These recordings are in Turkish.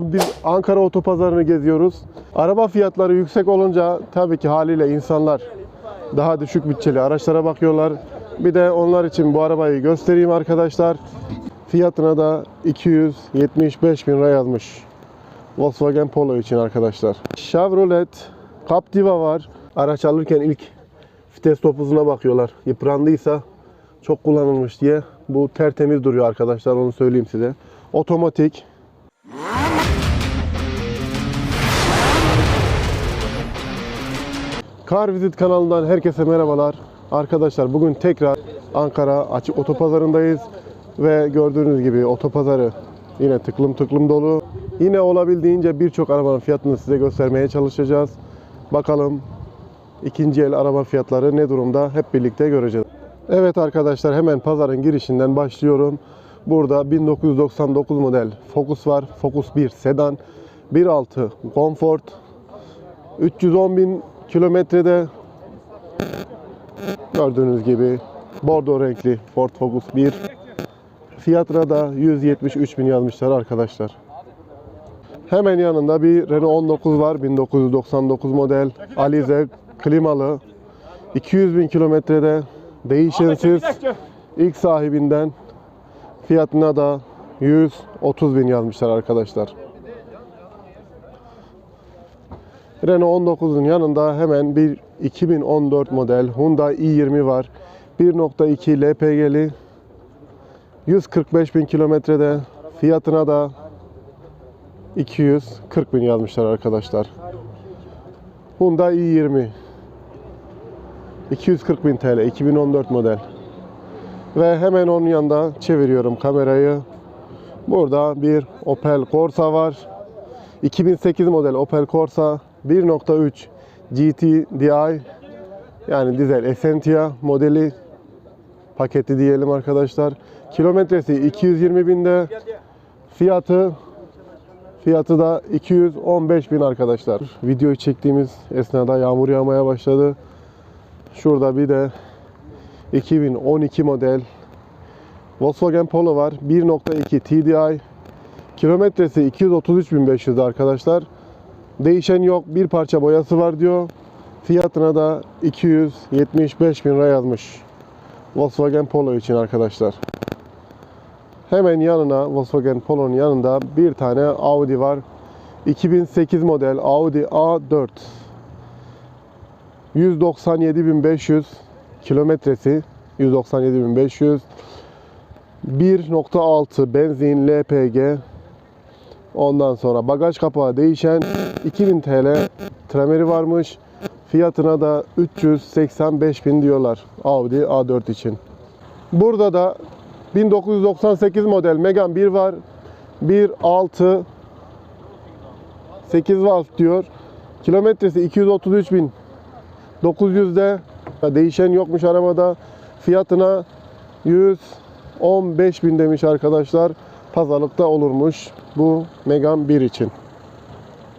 Biz Ankara Otopazarı'nı geziyoruz. Araba fiyatları yüksek olunca tabii ki haliyle insanlar daha düşük bütçeli araçlara bakıyorlar. Bir de onlar için bu arabayı göstereyim arkadaşlar. Fiyatına da 275 bin lira yazmış. Volkswagen Polo için arkadaşlar. Chevrolet Captiva var. Araç alırken ilk vites topuzuna bakıyorlar. Yıprandıysa çok kullanılmış diye. Bu tertemiz duruyor arkadaşlar onu söyleyeyim size. Otomatik. Car Visit kanalından herkese merhabalar. Arkadaşlar bugün tekrar Ankara Açık Otopazarı'ndayız. Ve gördüğünüz gibi otopazarı yine tıklım tıklım dolu. Yine olabildiğince birçok arabanın fiyatını size göstermeye çalışacağız. Bakalım ikinci el araba fiyatları ne durumda hep birlikte göreceğiz. Evet arkadaşlar hemen pazarın girişinden başlıyorum. Burada 1999 model Focus var. Focus 1 sedan. 1.6 Comfort. 310 bin kilometrede gördüğünüz gibi bordo renkli Ford Focus 1. Fiyatına da 173 bin yazmışlar arkadaşlar. Hemen yanında bir Renault 19 var. 1999 model. Alize klimalı. 200 bin kilometrede değişensiz. İlk sahibinden fiyatına da 130 bin yazmışlar arkadaşlar. Renault 19'un yanında hemen bir 2014 model Hyundai i20 var. 1.2 LPG'li 145 bin kilometrede fiyatına da 240 bin yazmışlar arkadaşlar. Hyundai i20 240 bin TL 2014 model. Ve hemen onun yanında çeviriyorum kamerayı. Burada bir Opel Corsa var. 2008 model Opel Corsa 1.3 GTDI yani dizel Essentia modeli paketi diyelim arkadaşlar. Kilometresi 220 binde. Fiyatı fiyatı da 215 bin arkadaşlar. Videoyu çektiğimiz esnada yağmur yağmaya başladı. Şurada bir de 2012 model Volkswagen Polo var. 1.2 TDI. Kilometresi 233.500 arkadaşlar. Değişen yok. Bir parça boyası var diyor. Fiyatına da 275 bin lira yazmış. Volkswagen Polo için arkadaşlar. Hemen yanına Volkswagen Polo'nun yanında bir tane Audi var. 2008 model Audi A4. 197.500 kilometresi 197.500 1.6 benzin LPG ondan sonra bagaj kapağı değişen 2000 TL tremeri varmış. Fiyatına da 385 bin diyorlar Audi A4 için. Burada da 1998 model Megane 1 var. 1.6 8 valve diyor. Kilometresi 233 bin. 900'de değişen yokmuş arabada. Fiyatına 115 bin demiş arkadaşlar. Pazarlıkta olurmuş bu Megane 1 için.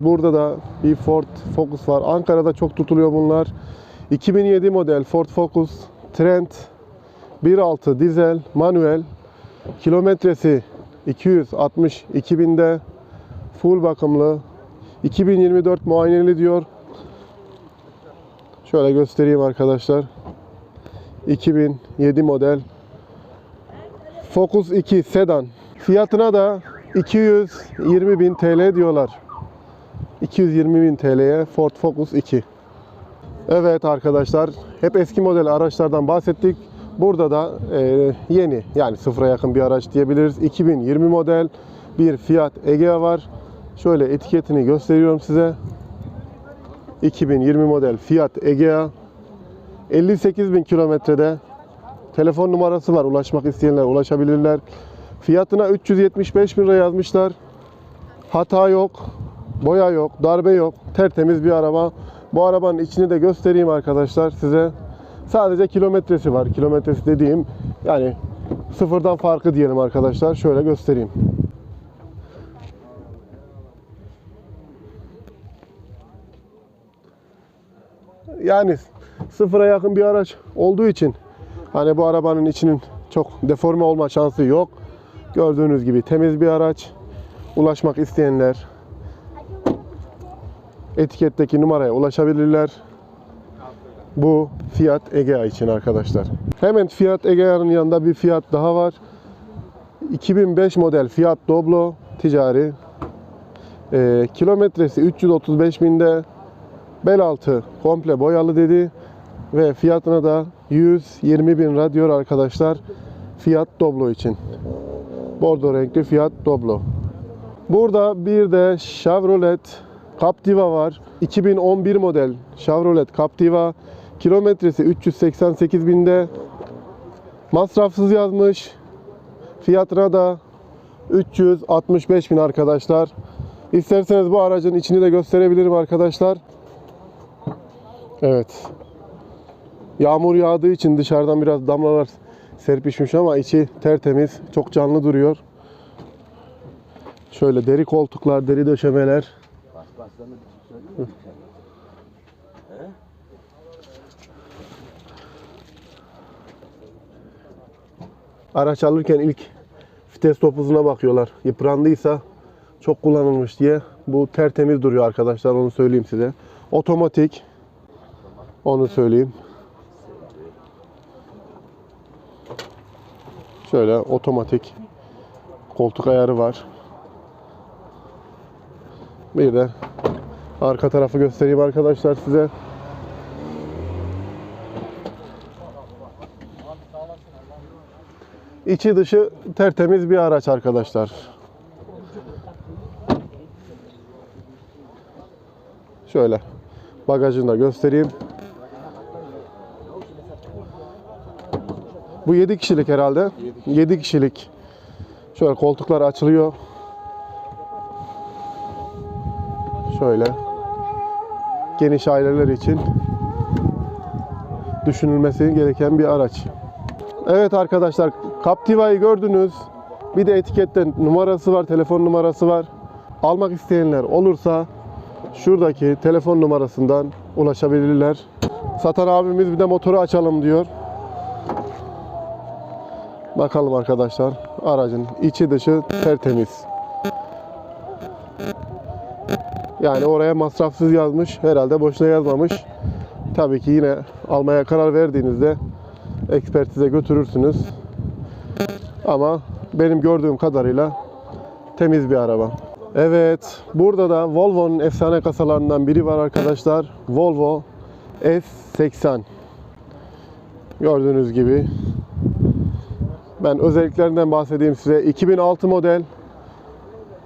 Burada da bir Ford Focus var. Ankara'da çok tutuluyor bunlar. 2007 model Ford Focus Trend 1.6 dizel manuel kilometresi 262 binde full bakımlı 2024 muayeneli diyor Şöyle göstereyim arkadaşlar. 2007 model Focus 2 sedan. Fiyatına da 220 bin TL diyorlar. 220 bin TL'ye Ford Focus 2. Evet arkadaşlar, hep eski model araçlardan bahsettik. Burada da e, yeni yani sıfıra yakın bir araç diyebiliriz. 2020 model bir Fiat Egea var. Şöyle etiketini gösteriyorum size. 2020 model Fiat Egea 58 bin kilometrede telefon numarası var ulaşmak isteyenler ulaşabilirler fiyatına 375 bin lira yazmışlar. Hata yok boya yok darbe yok tertemiz bir araba. Bu arabanın içini de göstereyim arkadaşlar size. Sadece kilometresi var. Kilometresi dediğim yani sıfırdan farkı diyelim arkadaşlar. Şöyle göstereyim. Yani sıfıra yakın bir araç olduğu için hani bu arabanın içinin çok deforme olma şansı yok. Gördüğünüz gibi temiz bir araç. ulaşmak isteyenler etiketteki numaraya ulaşabilirler. Bu Fiat Egea için arkadaşlar. Hemen Fiat Egea'nın yanında bir Fiat daha var. 2005 model Fiat Doblo ticari. Ee, kilometresi 335 binde. Bel altı komple boyalı dedi. Ve fiyatına da 120 bin lira diyor arkadaşlar. Fiat Doblo için. Bordo renkli Fiat Doblo. Burada bir de Chevrolet Captiva var. 2011 model Chevrolet Captiva. Kilometresi 388 binde. Masrafsız yazmış. Fiyatına da 365 bin arkadaşlar. İsterseniz bu aracın içini de gösterebilirim arkadaşlar. Evet. Yağmur yağdığı için dışarıdan biraz damlalar serpişmiş ama içi tertemiz. Çok canlı duruyor. Şöyle deri koltuklar, deri döşemeler. Araç alırken ilk vites topuzuna bakıyorlar. Yıprandıysa çok kullanılmış diye. Bu tertemiz duruyor arkadaşlar onu söyleyeyim size. Otomatik. Onu söyleyeyim. Şöyle otomatik koltuk ayarı var. Bir de arka tarafı göstereyim arkadaşlar size. İçi dışı tertemiz bir araç arkadaşlar. Şöyle bagajını da göstereyim. Bu 7 kişilik herhalde. 7 kişilik. Şöyle koltuklar açılıyor. Şöyle. Geniş aileler için düşünülmesi gereken bir araç. Evet arkadaşlar Captiva'yı gördünüz. Bir de etikette numarası var, telefon numarası var. Almak isteyenler olursa şuradaki telefon numarasından ulaşabilirler. Satan abimiz bir de motoru açalım diyor. Bakalım arkadaşlar. Aracın içi dışı tertemiz. Yani oraya masrafsız yazmış. Herhalde boşuna yazmamış. Tabii ki yine almaya karar verdiğinizde ekspertize götürürsünüz. Ama benim gördüğüm kadarıyla temiz bir araba. Evet, burada da Volvo'nun efsane kasalarından biri var arkadaşlar. Volvo S80. Gördüğünüz gibi. Ben özelliklerinden bahsedeyim size. 2006 model.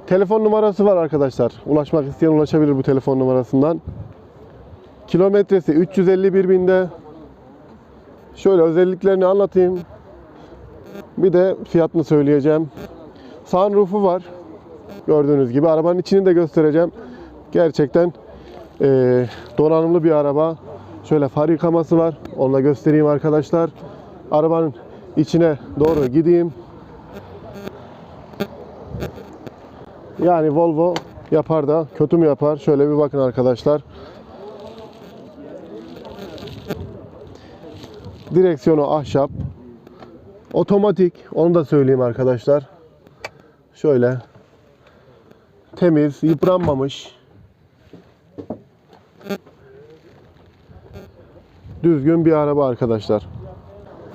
Telefon numarası var arkadaşlar. Ulaşmak isteyen ulaşabilir bu telefon numarasından. Kilometresi 351 binde. Şöyle özelliklerini anlatayım. Bir de fiyatını söyleyeceğim. Sunroof'u var. Gördüğünüz gibi. Arabanın içini de göstereceğim. Gerçekten eee, donanımlı bir araba. Şöyle far yıkaması var. Onu da göstereyim arkadaşlar. Arabanın içine doğru gideyim. Yani Volvo yapar da kötü mü yapar? Şöyle bir bakın arkadaşlar. Direksiyonu ahşap. Otomatik. Onu da söyleyeyim arkadaşlar. Şöyle. Temiz, yıpranmamış. Düzgün bir araba arkadaşlar.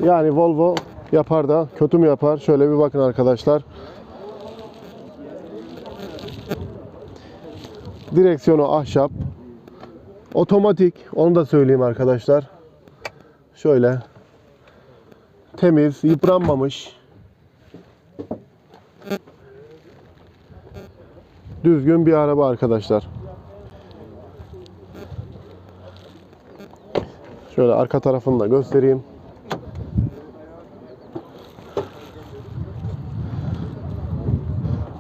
Yani Volvo yapar da kötü mü yapar? Şöyle bir bakın arkadaşlar. Direksiyonu ahşap. Otomatik. Onu da söyleyeyim arkadaşlar. Şöyle. Temiz, yıpranmamış. Düzgün bir araba arkadaşlar. Şöyle arka tarafını da göstereyim.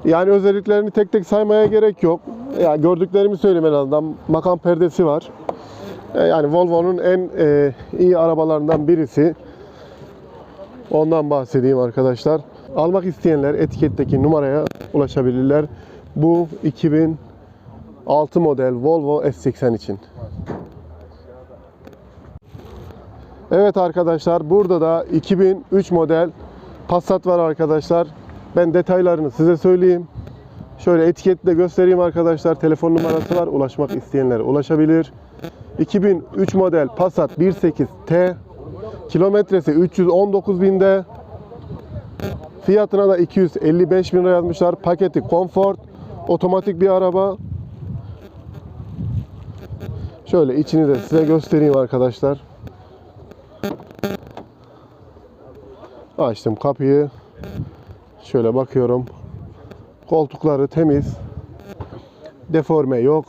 Yani özelliklerini tek tek saymaya gerek yok. Ya gördüklerimi söyleyeyim en azından. Makam perdesi var. E, Yani Volvo'nun en e, iyi arabalarından birisi. Ondan bahsedeyim arkadaşlar. Almak isteyenler etiketteki numaraya ulaşabilirler. Bu 2006 model Volvo S80 için. Evet arkadaşlar burada da 2003 model Passat var arkadaşlar. Ben detaylarını size söyleyeyim. Şöyle etiketi de göstereyim arkadaşlar. Telefon numarası var. Ulaşmak isteyenler ulaşabilir. 2003 model Passat 1.8T. Kilometresi 319 binde. Fiyatına da 255 bin lira yazmışlar. Paketi Comfort. Otomatik bir araba. Şöyle içini de size göstereyim arkadaşlar. Açtım kapıyı. Şöyle bakıyorum. Koltukları temiz. Deforme yok.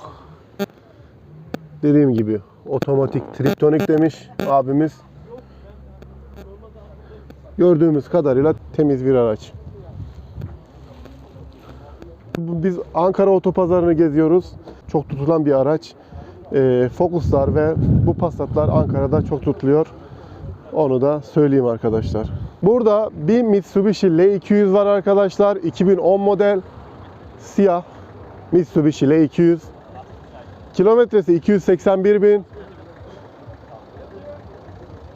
Dediğim gibi otomatik triptonik demiş abimiz. Gördüğümüz kadarıyla temiz bir araç. Biz Ankara Otopazarı'nı geziyoruz. Çok tutulan bir araç. Ee, Focus'lar ve bu Passat'lar Ankara'da çok tutuluyor. Onu da söyleyeyim arkadaşlar. Burada bir Mitsubishi L200 var arkadaşlar. 2010 model. Siyah. Mitsubishi L200. Kilometresi 281 bin.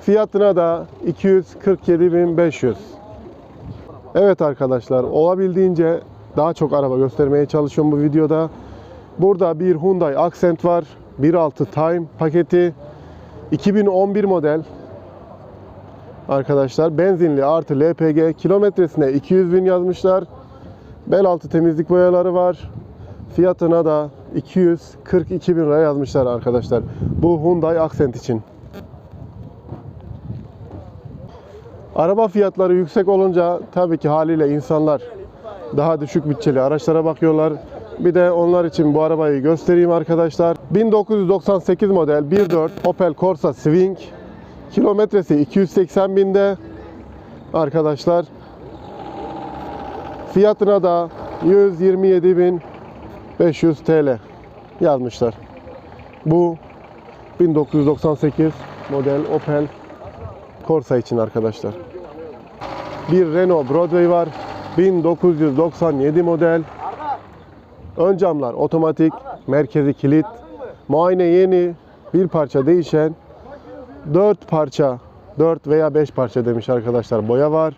Fiyatına da 247.500. Evet arkadaşlar olabildiğince daha çok araba göstermeye çalışıyorum bu videoda. Burada bir Hyundai Accent var. 1.6 Time paketi. 2011 model. Arkadaşlar benzinli artı LPG kilometresine 200 bin yazmışlar. Bel altı temizlik boyaları var. Fiyatına da 242 bin lira yazmışlar arkadaşlar. Bu Hyundai Accent için. Araba fiyatları yüksek olunca tabii ki haliyle insanlar daha düşük bütçeli araçlara bakıyorlar. Bir de onlar için bu arabayı göstereyim arkadaşlar. 1998 model 1.4 Opel Corsa Swing. Kilometresi 280 binde arkadaşlar. Fiyatına da 127.500 TL yazmışlar. Bu 1998 model Opel Corsa için arkadaşlar. Bir Renault Broadway var. 1997 model. Ön camlar otomatik, merkezi kilit, muayene yeni, bir parça değişen, 4 parça, 4 veya 5 parça demiş arkadaşlar boya var.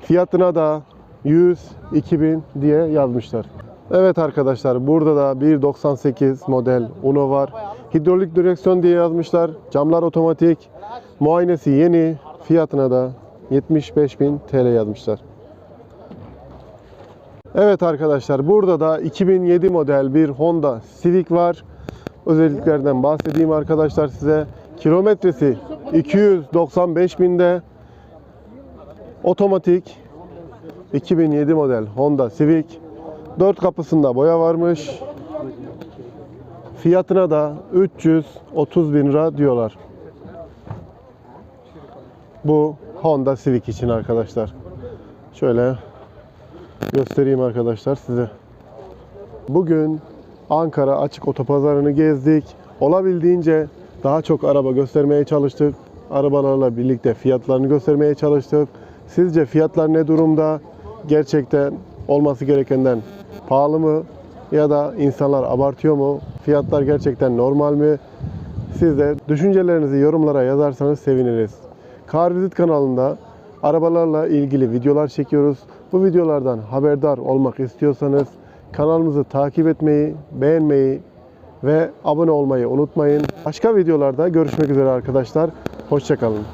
Fiyatına da 100, 2000 diye yazmışlar. Evet arkadaşlar burada da 1.98 model Uno var. Hidrolik direksiyon diye yazmışlar. Camlar otomatik. Muayenesi yeni. Fiyatına da 75.000 TL yazmışlar. Evet arkadaşlar burada da 2007 model bir Honda Civic var. Özelliklerden bahsedeyim arkadaşlar size. Kilometresi 295 binde. Otomatik 2007 model Honda Civic. 4 kapısında boya varmış. Fiyatına da 330 bin lira diyorlar. Bu Honda Civic için arkadaşlar. Şöyle göstereyim arkadaşlar size. Bugün Ankara açık otopazarını gezdik. Olabildiğince daha çok araba göstermeye çalıştık. Arabalarla birlikte fiyatlarını göstermeye çalıştık. Sizce fiyatlar ne durumda? Gerçekten olması gerekenden pahalı mı? Ya da insanlar abartıyor mu? Fiyatlar gerçekten normal mi? Siz de düşüncelerinizi yorumlara yazarsanız seviniriz. Car Visit kanalında arabalarla ilgili videolar çekiyoruz. Bu videolardan haberdar olmak istiyorsanız kanalımızı takip etmeyi, beğenmeyi ve abone olmayı unutmayın. Başka videolarda görüşmek üzere arkadaşlar. Hoşçakalın.